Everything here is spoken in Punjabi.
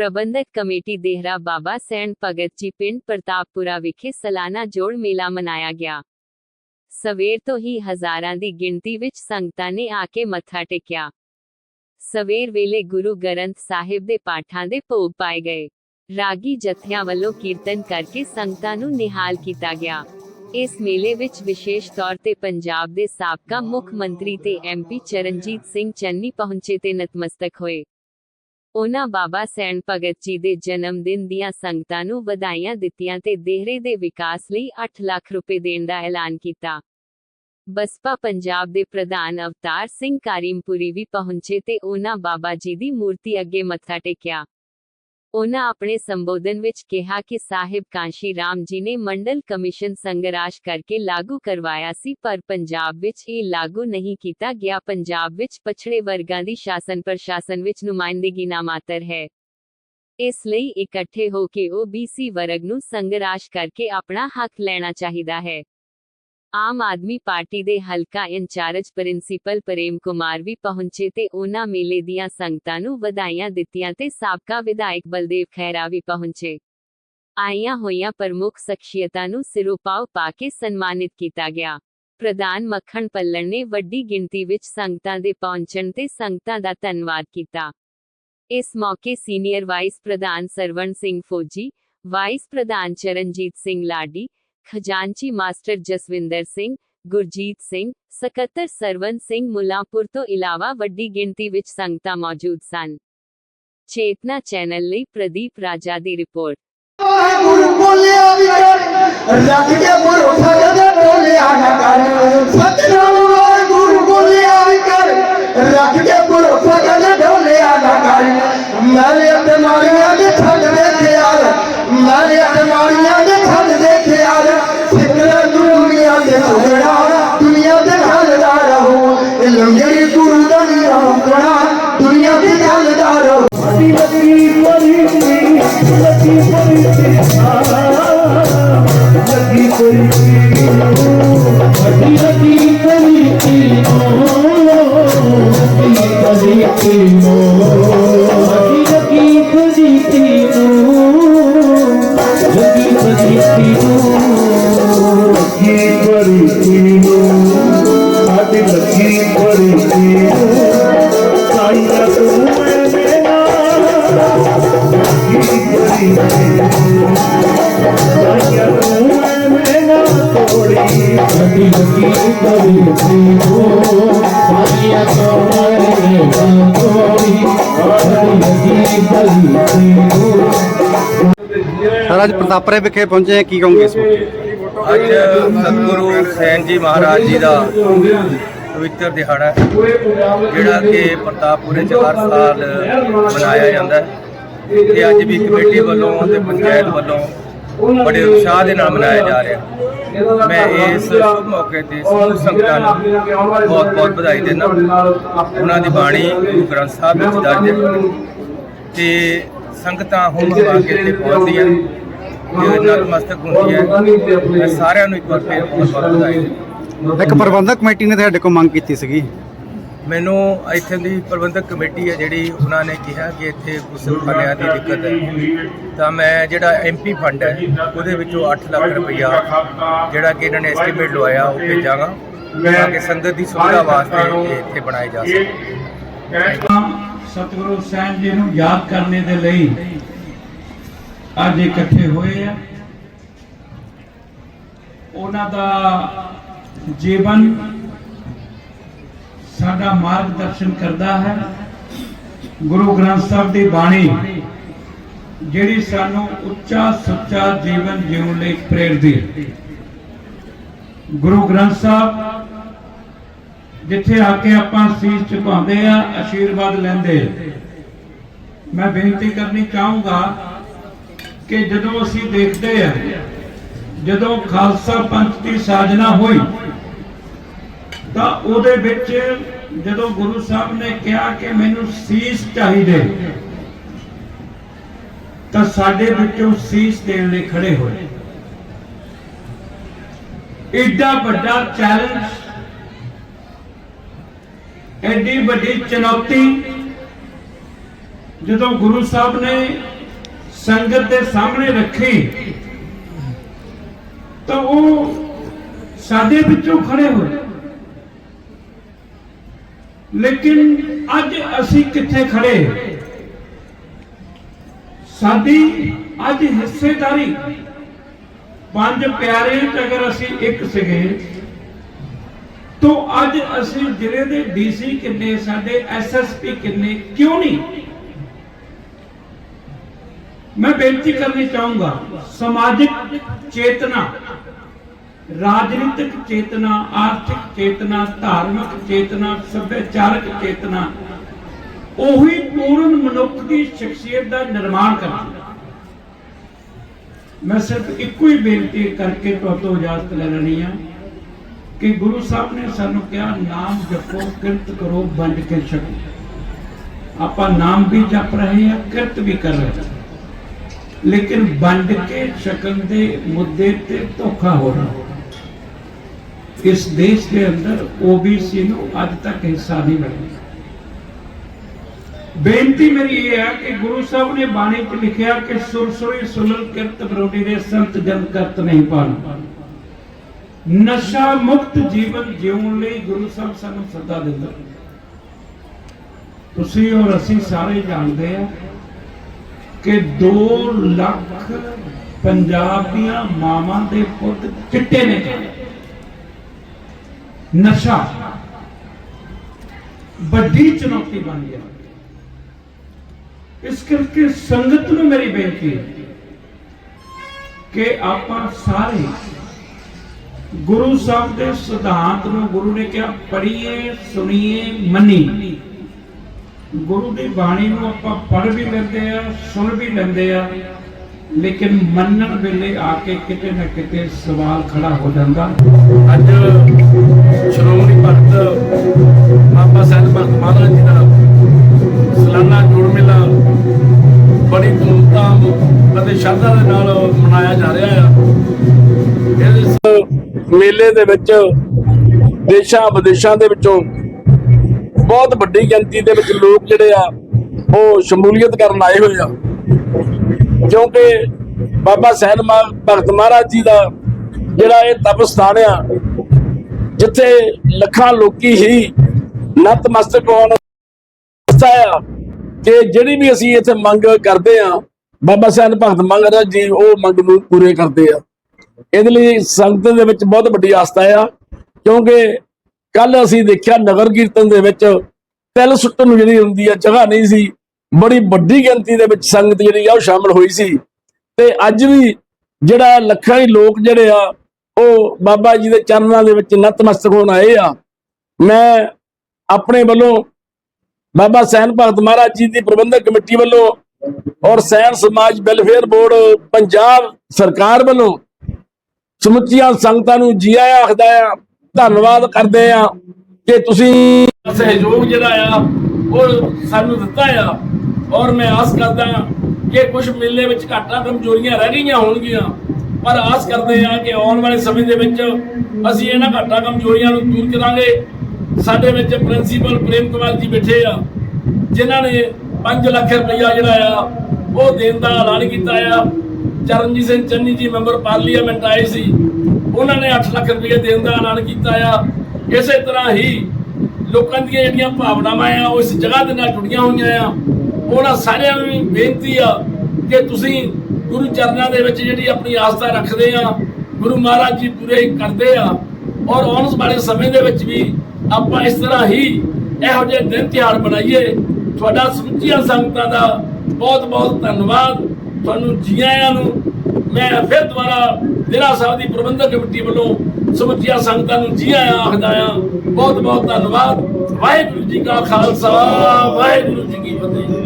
ਪ੍ਰਬੰਧਕ ਕਮੇਟੀ ਦੇਹਰਾ ਬਾਬਾ ਸੈਣ ਭਗਤ ਜੀ ਪਿੰਡ ਪ੍ਰਤਾਪਪੁਰਾ ਵਿਖੇ ਸਾਲਾਨਾ ਜੋੜ ਮੇਲਾ ਮਨਾਇਆ ਗਿਆ। ਸਵੇਰ ਤੋਂ ਹੀ ਹਜ਼ਾਰਾਂ ਦੀ ਗਿਣਤੀ ਵਿੱਚ ਸੰਗਤਾਂ ਨੇ ਆ ਕੇ ਮੱਥਾ ਟੇਕਿਆ। ਸਵੇਰ ਵੇਲੇ ਗੁਰੂ ਗ੍ਰੰਥ ਸਾਹਿਬ ਦੇ ਪਾਠਾਂ ਦੇ ਭੋਗ ਪਾਏ ਗਏ। ਰਾਗੀ ਜਥਿਆਂ ਵੱਲੋਂ ਕੀਰਤਨ ਕਰਕੇ ਸੰਗਤਾਂ ਨੂੰ ਨਿਹਾਲ ਕੀਤਾ ਗਿਆ। ਇਸ ਮੇਲੇ ਵਿੱਚ ਵਿਸ਼ੇਸ਼ ਤੌਰ ਤੇ ਪੰਜਾਬ ਦੇ ਸਾਬਕਾ ਮੁੱਖ ਮੰਤਰੀ ਤੇ ਐਮਪੀ ਚਰਨਜੀਤ ਸਿੰਘ ਚੰਨੀ ਪਹੁੰਚੇ ਤੇ ਨਤਮਸਤਕ ਹੋਏ। ਉਹਨਾਂ ਬਾਬਾ ਸੈਣ ਭਗਤ ਜੀ ਦੇ ਜਨਮ ਦਿਨ ਦੀਆਂ ਸੰਗਤਾਂ ਨੂੰ ਵਧਾਈਆਂ ਦਿੱਤੀਆਂ ਤੇ ਦੇਹਰੇ ਦੇ ਵਿਕਾਸ ਲਈ 8 ਲੱਖ ਰੁਪਏ ਦੇਣ ਦਾ ਐਲਾਨ ਕੀਤਾ। ਬਸਪਾ ਪੰਜਾਬ ਦੇ ਪ੍ਰਧਾਨ ਅਵਤਾਰ ਸਿੰਘ ਕਾਰਿਮਪੁਰੀ ਵੀ ਪਹੁੰਚੇ ਤੇ ਉਹਨਾਂ ਬਾਬਾ ਜੀ ਦੀ ਮੂਰਤੀ ਅੱਗੇ ਮੱਥਾ ਟੇਕਿਆ। ਉਹਨਾਂ ਆਪਣੇ ਸੰਬੋਧਨ ਵਿੱਚ ਕਿਹਾ ਕਿ ਸਾਹਿਬ ਕਾਂਸ਼ੀ ਰਾਮ ਜੀ ਨੇ ਮੰਡਲ ਕਮਿਸ਼ਨ ਸੰਘਰਸ਼ ਕਰਕੇ ਲਾਗੂ ਕਰਵਾਇਆ ਸੀ, ਪਰ ਪੰਜਾਬ ਵਿੱਚ ਇਹ ਲਾਗੂ ਨਹੀਂ ਕੀਤਾ ਗਿਆ। ਪੰਜਾਬ ਵਿੱਚ ਪਛੜੇ ਵਰਗਾਂ ਦੀ ਸ਼ਾਸਨ ਪ੍ਰਸ਼ਾਸਨ ਵਿੱਚ ਨੁਮਾਇੰਦਗੀ ਨਾ ਮਾਤਰ ਹੈ। ਇਸ ਲਈ ਇਕੱਠੇ ਹੋ ਕੇ OBC ਵਰਗ ਨੂੰ ਸੰਘਰਸ਼ ਕਰਕੇ ਆਪਣਾ ਹੱਕ ਲੈਣਾ ਚਾਹੀਦਾ ਹੈ। ਆਮ ਆਦਮੀ ਪਾਰਟੀ ਦੇ ਹਲਕਾ ਇੰਚਾਰਜ ਪ੍ਰਿੰਸੀਪਲ ਪ੍ਰੇਮ ਕੁਮਾਰ ਵੀ ਪਹੁੰਚੇ ਤੇ ਉਹਨਾਂ ਮੇਲੇ ਦੀਆਂ ਸੰਗਤਾਂ ਨੂੰ ਵਧਾਈਆਂ ਦਿੱਤੀਆਂ ਤੇ ਸਾਬਕਾ ਵਿਧਾਇਕ ਬਲਦੇਵ ਖਹਿਰਾ ਵੀ ਪਹੁੰਚੇ। ਆਈਆਂ ਹੋਈਆਂ ਪ੍ਰਮੁੱਖ ਸ਼ਖਸੀਅਤਾਂ ਨੂੰ ਸਿਰੋਪਾਓ ਪਾ ਕੇ ਸਨਮਾਨਿਤ ਕੀਤਾ ਗਿਆ। ਪ੍ਰਧਾਨ ਮੱਖਣ ਪੱਲਣ ਨੇ ਵੱਡੀ ਗਿਣਤੀ ਵਿੱਚ ਸੰਗਤਾਂ ਦੇ ਪਹੁੰਚਣ ਤੇ ਸੰਗਤਾਂ ਦਾ ਧੰਨਵਾਦ ਕੀਤਾ। ਇਸ ਮੌਕੇ ਸੀਨੀਅਰ ਵਾਈਸ ਪ੍ਰਧਾਨ ਸਰਵਣ ਸਿੰਘ ਫੌਜੀ, ਵਾਈਸ ਪ੍ਰਧਾਨ ਚਰਨਜੀਤ ਸਿੰਘ ਲਾਡੀ ਖਜ਼ਾਨਚੀ ਮਾਸਟਰ ਜਸਵਿੰਦਰ ਸਿੰਘ, ਗੁਰਜੀਤ ਸਿੰਘ, ਸਕੱਤਰ ਸਰਵਨ ਸਿੰਘ ਮੁਲਾਪੁਰ ਤੋਂ ਇਲਾਵਾ ਵੱਡੀ ਗਿਣਤੀ ਵਿੱਚ ਸੰਗਤਾਂ ਮੌਜੂਦ ਸਨ। ਚੇਤਨਾ ਚੈਨਲ ਲਈ ਪ੍ਰਦੀਪ ਰਾਜਾ ਦੀ ਰਿਪੋਰਟ। ਗੁਰੂ ਬੋਲਿਆ ਵੀ ਕਰ ਰੱਖ ਕੇ ਗੁਰੂ ਫਗਦ ਬੋਲਿਆ ਨਾ ਕਰ, ਸਤਨਾਮ ਤੋੜੀ ਲੱਗੀ ਲੱਗੀ ਪਰੀ ਤੂੰ ਸਾਈ ਤੂੰ ਮੇਰਾ ਤੋੜੀ ਲੱਗੀ ਲੱਗੀ ਪਰੀ ਤੂੰ ਸਰ ਅੱਜ ਪ੍ਰਤਾਪਰੇ ਵਿਖੇ ਪਹੁੰਚੇ ਹਾਂ, ਕੀ ਕਹੋਗੇ ਇਸ ਵਕਤ ਅੱਜ ਸਤਿਗੁਰੂ ਸੈਨ ਜੀ ਮਹਾਰਾਜ ਜੀ ਦਾ ਪਵਿੱਤਰ ਦਿਹਾੜਾ ਹੈ ਜਿਹੜਾ ਕਿ ਪ੍ਰਤਾਪਪੁਰੇ ਚ ਹਰ ਸਾਲ ਮਨਾਇਆ ਜਾਂਦਾ ਹੈ। ਤੇ ਅੱਜ ਵੀ ਕਮੇਟੀ ਵੱਲੋਂ ਤੇ ਪੰਚਾਇਤ ਵੱਲੋਂ ਬੜੇ ਉਤਸ਼ਾਹ ਦੇ ਨਾਲ ਮਨਾਇਆ ਜਾ ਰਿਹਾ। ਮੈਂ ਇਸ ਸ਼ੁਭ ਮੌਕੇ ਤੇ ਸਮੂਹ ਸੰਗਤਾਂ ਨੂੰ ਬਹੁਤ ਬਹੁਤ ਵਧਾਈ ਦਿੰਦਾ। ਉਹਨਾਂ ਦੀ ਬਾਣੀ ਗੁਰੂ ਗ੍ਰੰਥ ਸਾਹਿਬ ਵਿੱਚ ਦਰਜ ਹੈ। ਤੇ ਸੰਗਤਾਂ ਹੁੰਮ ਹਵਾ ਕੇ ਇੱਥੇ ਪਹੁੰਚਦੀਆਂ। ਤੇ ਨਤਮਸਤਕ ਹੁੰਦੀਆਂ ਮੈਂ ਸਾਰਿਆਂ ਨੂੰ ਇੱਕ ਵਾਰ ਫੇਰ ਬਹੁਤ ਬਹੁਤ ਵਧਾਈ ਦਿੰਦਾ। ਇੱਕ ਪ੍ਰਬੰਧਕ ਕਮੇਟੀ ਨੇ ਤੁਹਾਡੇ ਕੋਲ ਮੰਗ ਕੀਤੀ ਸੀਗੀ। ਮੈਨੂੰ ਇੱਥੇ ਦੀ ਪ੍ਰਬੰਧਕ ਕਮੇਟੀ ਹੈ ਜਿਹੜੀ ਉਹਨਾਂ ਨੇ ਕਿਹਾ ਕਿ ਇੱਥੇ ਗੁਸਲਖਾਨਿਆਂ ਦੀ ਦਿੱਕਤ ਹੈ। ਤਾਂ ਮੈਂ ਜਿਹੜਾ ਐਮਪੀ ਫੰਡ ਹੈ, ਉਹਦੇ ਵਿੱਚੋਂ 8 ਲੱਖ ਰੁਪਈਆ ਜਿਹੜਾ ਕਿ ਇਹਨਾਂ ਨੇ ਐਸਟੀਮੇਟ ਲਵਾਇਆ, ਉਹ ਭੇਜਾਂਗਾ। ਤਾਂ ਕਿ ਸੰਗਤ ਦੀ ਸੁਵਿਧਾ ਵਾਸਤੇ ਇੱਥੇ ਬਣਾਏ ਜਾ ਸਕੇ। ਸਤਿਗੁਰੂ ਸਾਹਿਬ ਜੀ ਨੂੰ ਯਾਦ ਕਰਨੇ ਦੇ ਲਈ ਅੱਜ ਇਕੱਠੇ ਹੋਏ ਆ। ਉਹਨਾਂ ਦਾ ਜੀਵਨ ਸਾਡਾ ਮਾਰਗਦਰਸ਼ਨ ਕਰਦਾ ਹੈ। ਗੁਰੂ ਗ੍ਰੰਥ ਸਾਹਿਬ ਦੀ ਬਾਣੀ, ਜਿਹੜੀ ਸਾਨੂੰ ਉੱਚਾ ਸੁੱਚਾ ਜੀਵਨ ਜਿਉਣ ਲਈ ਪ੍ਰੇਰਦੀ ਹੈ। ਗੁਰੂ ਗ੍ਰੰਥ ਸਾਹਿਬ, ਜਿੱਥੇ ਆ ਕੇ ਆਪਾਂ ਸੀਸ ਝੁਕਾਉਂਦੇ ਆ, ਆਸ਼ੀਰਵਾਦ ਲੈਂਦੇ ਮੈਂ ਬੇਨਤੀ ਕਰਨੀ ਚਾਹੂੰਗਾ ਕਿ ਜਦੋਂ ਅਸੀਂ ਦੇਖਦੇ ਆ, ਜਦੋਂ ਖਾਲਸਾ ਪੰਥ ਦੀ ਸਾਜਨਾ ਹੋਈ ਤਾਂ ਉਹਦੇ ਵਿੱਚ ਜਦੋਂ ਗੁਰੂ ਸਾਹਿਬ ਨੇ ਕਿਹਾ ਕਿ ਮੈਨੂੰ ਸੀਸ ਚਾਹੀਦੇ, ਤਾਂ ਸਾਡੇ ਵਿੱਚੋਂ ਸੀਸ ਦੇਣ ਲਈ ਖੜੇ ਹੋਏ। ਏਡਾ ਵੱਡਾ ਚੈਲੰਜ ਐਡੀ ਵੱਡੀ ਚੁਣੌਤੀ, ਜਦੋਂ ਗੁਰੂ ਸਾਹਿਬ ਨੇ ਸੰਗਤ ਦੇ ਸਾਹਮਣੇ ਰੱਖੀ, ਤਾਂ ਉਹ ਸਾਡੇ ਵਿੱਚੋਂ ਖੜੇ ਹੋਏ। ਲੇਕਿਨ ਅੱਜ ਅਸੀਂ ਕਿੱਥੇ ਖੜੇ ਸਾਡੀ ਅੱਜ ਹਿੱਸੇਦਾਰੀ ਪੰਜ ਪਿਆਰੇ ਚ ਅਗਰ ਅਸੀਂ ਇੱਕ ਸੀਗੇ ਤੋ ਅੱਜ ਅਸੀਂ ਜ਼ਿਲ੍ਹੇ ਦੇ ਡੀਸੀ ਕਿੰਨੇ ਸਾਡੇ ਐਸਐਸਪੀ ਕਿੰਨੇ ਕਿਉਂ ਨਹੀਂ ਮੈਂ ਬੇਨਤੀ ਕਰਨੀ ਚਾਹੂੰਗਾ ਸਮਾਜਿਕ ਚੇਤਨਾ ਰਾਜਨੀਤਿਕ ਚੇਤਨਾ, ਆਰਥਿਕ ਚੇਤਨਾ, ਧਾਰਮਿਕ ਚੇਤਨਾ, ਸੱਭਿਆਚਾਰਕ ਚੇਤਨਾ, ਉਹੀ ਪੂਰਨ ਮਨੁੱਖ ਦੀ ਸ਼ਖਸੀਅਤ ਦਾ ਨਿਰਮਾਣ ਕਰਦੀ ਮੈਂ ਸਿਰਫ ਇੱਕੋ ਹੀ ਬੇਨਤੀ ਕਰਕੇ ਤੁਹਾਤੋਂ ਇਜਾਜ਼ਤ ਲੈ ਲੈਣੀ ਆ ਕਿ ਗੁਰੂ ਸਾਹਿਬ ਨੇ ਸਾਨੂੰ ਕਿਹਾ, ਨਾਮ ਜਪੋ, ਕਿਰਤ ਕਰੋ ਵੰਡ ਕੇ ਛਕੋ ਆਪਾਂ ਨਾਮ ਵੀ ਜਪ ਰਹੇ ਹਾਂ, ਕਿਰਤ ਵੀ ਕਰ ਰਹੇ ਲੇਕਿਨ ਵੰਡ ਕੇ ਛਕਣ ਦੇ ਮੁੱਦੇ ਤੇ ਧੋਖਾ ਹੋ ਰਿਹਾ। ਇਸ ਦੇਸ਼ ਦੇ ਅੰਦਰ OBC ਨੂੰ ਅੱਜ ਤੱਕ ਹਿੱਸਾ ਨਹੀਂ ਮਿਲਿਆ। ਬੇਨਤੀ ਮੇਰੀ ਇਹ ਹੈ ਕਿ ਗੁਰੂ ਸਾਹਿਬ ਨੇ ਬਾਣੀ 'ਚ ਲਿਖਿਆ ਕਿ ਸੁਰਸੁਰੀ ਸੁਲਲ ਕਿਰਤ ਬਰੋਡੀ ਦੇ ਸੰਤ ਜਨ ਕਰਤ ਨਹੀਂ ਪਾਣਾ। ਨਸ਼ਾ ਮੁਕਤ ਜੀਵਨ ਜਿਉਣ ਲਈ ਗੁਰੂ ਸਾਹਿਬ ਸਾਨੂੰ ਸੱਦਾ ਦਿੰਦਾ। ਤੁਸੀਂ ਔਰ ਅਸੀਂ ਸਾਰੇ ਜਾਣਦੇ ਆ ਕਿ 2 ਲੱਖ ਪੰਜਾਬ ਦੀਆਂ ਮਾਵਾਂ ਦੇ ਪੁੱਤ ਚਿੱਟੇ ਨੇ। ਨਸ਼ਾ। ਵੱਡੀ ਚੁਣੌਤੀ ਬਣ ਗਿਆ। ਇਸ ਕਰਕੇ ਸੰਗਤ ਨੂੰ ਮੇਰੀ ਬੇਨਤੀ ਹੈ ਕਿ ਆਪਾਂ ਸਾਰੇ ਗੁਰੂ ਸਾਹਿਬ ਦੇ ਸਿਧਾਂਤ ਨੂੰ ਗੁਰੂ ਨੇ ਕਿਹਾ, ਪੜ੍ਹੀਏ, ਸੁਣੀਏ ਮੰਨੀ ਗੁਰੂ ਦੀ ਬਾਣੀ ਨੂੰ ਆਪਾਂ ਪੜ੍ਹ ਵੀ ਲੈਂਦੇ ਆ, ਸੁਣ ਵੀ ਲੈਂਦੇ ਆ। ਲੇਕਿਨ ਮੰਨਣ ਵੇਲੇ ਆ ਕੇ ਕਿਤੇ ਨਾ ਕਿਤੇ ਸਵਾਲ ਖੜਾ ਹੋ ਜਾਂਦਾ। ਅੱਜ ਸ਼੍ਰੋਮਣੀ ਭਗਤ ਬਾਬਾ ਸਾਹਿਬ ਭਗਤ ਮਹਾਰਾਜ ਜੀ ਦਾ ਸਾਲਾਨਾ ਜੋੜ ਮੇਲਾ ਬੜੀ ਧੂਮਧਾਮ ਅਤੇ ਸ਼ਰਧਾ ਦੇ ਨਾਲ ਮਨਾਇਆ ਜਾ ਰਿਹਾ ਆ। ਇਸ ਮੇਲੇ ਦੇ ਵਿੱਚ ਦੇਸ਼ਾਂ ਵਿਦੇਸ਼ਾਂ ਦੇ ਵਿੱਚੋਂ ਬਹੁਤ ਵੱਡੀ ਗਿਣਤੀ ਦੇ ਵਿੱਚ ਲੋਕ ਜਿਹੜੇ ਆ, ਉਹ ਸ਼ਮੂਲੀਅਤ ਕਰਨ ਆਏ ਹੋਏ ਆ। ਕਿਉਂਕਿ ਬਾਬਾ ਸਾਹਿਬ ਮਾ- ਭਗਤ ਮਹਾਰਾਜ ਜੀ ਦਾ ਜਿਹੜਾ ਇਹ ਤਪ ਸਥਾਨ ਆ, ਜਿੱਥੇ ਲੱਖਾਂ ਲੋਕੀ ਹੀ ਨਤਮਸਤਕ ਹੋਣ ਆ, ਕਿ ਜਿਹੜੀ ਵੀ ਅਸੀਂ ਇੱਥੇ ਮੰਗ ਕਰਦੇ ਆ, ਬਾਬਾ ਸਾਹਿਬ ਭਗਤ ਮਹਾਰਾਜ ਜੀ ਉਹ ਮੰਗ ਨੂੰ ਪੂਰੇ ਕਰਦੇ ਆ। ਇਹਦੇ ਲਈ ਸੰਗਤ ਦੇ ਵਿੱਚ ਬਹੁਤ ਵੱਡੀ ਆਸਥਾ ਆ, ਕਿਉਂਕਿ ਕੱਲ ਅਸੀਂ ਦੇਖਿਆ ਨਗਰ ਕੀਰਤਨ ਦੇ ਵਿੱਚ ਤਿਲ ਸੁੱਟਣ ਨੂੰ ਜਿਹੜੀ ਹੁੰਦੀ ਆ, ਜਗ੍ਹਾ ਨਹੀਂ ਸੀ ਬੜੀ ਵੱਡੀ ਗਿਣਤੀ ਦੇ ਵਿੱਚ ਸੰਗਤ ਜਿਹੜੀ ਆ ਉਹ ਸ਼ਾਮਲ ਹੋਈ ਸੀ। ਤੇ ਅੱਜ ਵੀ ਜਿਹੜਾ ਲੱਖਾਂ ਹੀ ਲੋਕ ਜਿਹੜੇ ਆ, ਉਹ ਬਾਬਾ ਜੀ ਦੇ ਚਰਨਾਂ ਦੇ ਵਿੱਚ ਨਤਮਸਤਕ ਹੋਣ ਆਏ ਆ। ਮੈਂ ਆਪਣੇ ਵੱਲੋਂ ਬਾਬਾ ਸੈਨ ਭਗਤ ਮਹਾਰਾਜ ਜੀ ਦੀ ਪ੍ਰਬੰਧਕ ਕਮੇਟੀ ਵੱਲੋਂ ਔਰ ਸੈਨ ਸਮਾਜ ਵੈਲਫੇਅਰ ਬੋਰਡ ਪੰਜਾਬ ਸਰਕਾਰ ਵੱਲੋਂ ਸਮੁੱਚੀਆਂ ਸੰਗਤਾਂ ਨੂੰ ਜੀ ਆਇਆਂ ਆਖਦਾ ਆ, ਧੰਨਵਾਦ ਕਰਦੇ ਆ ਕਿ ਤੁਸੀਂ ਸਹਿਯੋਗ ਜਿਹੜਾ ਆ, ਉਹ ਸਾਨੂੰ ਦਿੱਤਾ ਆ। ਔਰ ਮੈਂ ਆਸ ਕਰਦਾ ਕਿ ਕੁਝ ਮੇਲੇ ਵਿੱਚ ਘਾਟਾਂ ਕਮਜ਼ੋਰੀਆਂ ਰਹਿ ਗਈਆਂ ਹੋਣਗੀਆਂ। ਪਰ ਆਸ ਕਰਦੇ ਹਾਂ ਕਿ ਆਉਣ ਵਾਲੇ ਸਮੇਂ ਦੇ ਵਿੱਚ ਅਸੀਂ ਇਹਨਾਂ ਘਾਟਾਂ ਕਮਜ਼ੋਰੀਆਂ ਨੂੰ ਦੂਰ ਕਰਾਂਗੇ। ਸਾਡੇ ਵਿੱਚ ਪ੍ਰਿੰਸੀਪਲ ਪ੍ਰੇਮ ਕੁਮਾਰ ਜੀ ਬੈਠੇ ਆ, ਜਿਨ੍ਹਾਂ ਨੇ 5 ਲੱਖ ਰੁਪਇਆ ਜਿਹੜਾ ਆ, ਉਹ ਦੇਣ ਦਾ ਐਲਾਨ ਕੀਤਾ ਆ। ਚਰਨਜੀਤ ਸਿੰਘ ਚੰਨੀ ਜੀ ਮੈਂਬਰ ਪਾਰਲੀਮੈਂਟ ਆਏ ਸੀ, ਉਹਨਾਂ ਨੇ 8 ਲੱਖ ਰੁਪਏ ਦੇਣ ਦਾ ਐਲਾਨ ਕੀਤਾ ਆ। ਇਸੇ ਤਰ੍ਹਾਂ ਹੀ ਲੋਕਾਂ ਦੀਆਂ ਜਿਹੜੀਆਂ ਭਾਵਨਾਵਾਂ ਆ, ਉਹ ਇਸ ਜਗ੍ਹਾ ਦੇ ਨਾਲ ਜੁੜੀਆਂ ਹੋਈਆਂ ਆ। ਉਹਨਾਂ ਸਾਰਿਆਂ ਨੂੰ ਵੀ ਬੇਨਤੀ ਆ ਕਿ ਤੁਸੀਂ ਗੁਰੂ ਚਰਨਾਂ ਦੇ ਵਿੱਚ ਜਿਹੜੀ ਆਪਣੀ ਆਸਥਾ ਰੱਖਦੇ ਆ, ਗੁਰੂ ਮਹਾਰਾਜ ਜੀ ਪੂਰੇ ਕਰਦੇ ਆ ਔਰ ਆਉਣ ਵਾਲੇ ਸਮੇਂ ਦੇ ਵਿੱਚ ਵੀ ਆਪਾਂ ਇਸ ਤਰ੍ਹਾਂ ਹੀ ਇਹੋ ਜਿਹੇ ਦਿਨ ਤਿਉਹਾਰ ਬਣਾਈਏ ਤੁਹਾਡਾ ਸਮੁੱਚੀਆਂ ਸੰਗਤਾਂ ਦਾ ਬਹੁਤ ਬਹੁਤ ਧੰਨਵਾਦ। ਤੁਹਾਨੂੰ ਜੀ ਆਇਆਂ ਨੂੰ ਮੈਂ ਫਿਰ ਦੁਬਾਰਾ ਜ਼ਿਲ੍ਹਾ ਸਾਹਿਬ ਦੀ ਪ੍ਰਬੰਧਕ ਕਮੇਟੀ ਵੱਲੋਂ ਸਮੁੱਚੀਆਂ ਸੰਗਤਾਂ ਨੂੰ ਜੀ ਆਇਆਂ ਆਖਦਾ ਆ ਬਹੁਤ ਬਹੁਤ ਧੰਨਵਾਦ। ਵਾਹਿਗੁਰੂ ਜੀ ਕਾ ਖਾਲਸਾ, ਵਾਹਿਗੁਰੂ ਜੀ ਕੀ ਫਤਿਹ।